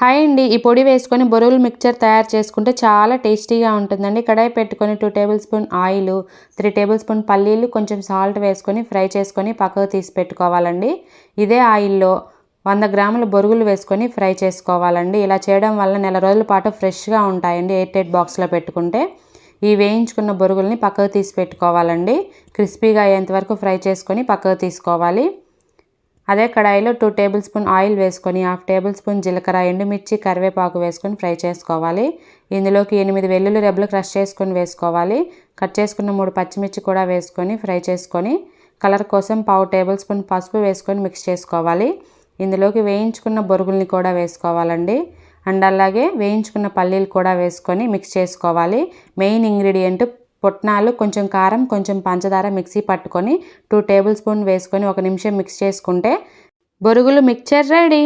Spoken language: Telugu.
హాయ్ అండి. ఈ పొడి వేసుకొని బొరుగులు మిక్చర్ తయారు చేసుకుంటే చాలా టేస్టీగా ఉంటుందండి. కడాయి పెట్టుకొని two table spoon oil three table spoon పల్లీలు కొంచెం సాల్ట్ వేసుకొని ఫ్రై చేసుకొని పక్కకు తీసి పెట్టుకోవాలండి. ఇదే ఆయిల్లో వంద గ్రాముల బొరుగులు వేసుకొని ఫ్రై చేసుకోవాలండి. ఇలా చేయడం వల్ల నెల రోజుల పాటు ఫ్రెష్గా ఉంటాయండి ఎయిట్ ఎయిట్ బాక్స్లో పెట్టుకుంటే. ఈ వేయించుకున్న బొరుగుల్ని పక్కకు తీసి పెట్టుకోవాలండి. క్రిస్పీగా అయ్యేంత వరకు ఫ్రై చేసుకొని పక్కకు తీసుకోవాలి. అదే కడాయిలో టూ టేబుల్ స్పూన్ ఆయిల్ వేసుకొని హాఫ్ టేబుల్ స్పూన్ జీలకర్ర ఎండుమిర్చి కరివేపాకు వేసుకొని ఫ్రై చేసుకోవాలి. ఇందులోకి ఎనిమిది వెల్లుల్లి రెబ్బలు క్రష్ చేసుకొని వేసుకోవాలి. కట్ చేసుకున్న మూడు పచ్చిమిర్చి కూడా వేసుకొని ఫ్రై చేసుకొని కలర్ కోసం పావు టేబుల్ స్పూన్ పసుపు వేసుకొని మిక్స్ చేసుకోవాలి. ఇందులోకి వేయించుకున్న బొరుగుల్ని కూడా వేసుకోవాలండి. అండ్ అలాగే వేయించుకున్న పల్లీలు కూడా వేసుకొని మిక్స్ చేసుకోవాలి. మెయిన్ ఇంగ్రీడియంట్ పుట్నాలు కొంచెం కారం కొంచెం పంచదార మిక్సీ పట్టుకొని టూ టేబుల్ స్పూన్ వేసుకొని ఒక నిమిషం మిక్స్ చేసుకుంటే బొరుగులు మిక్చర్ రెడీ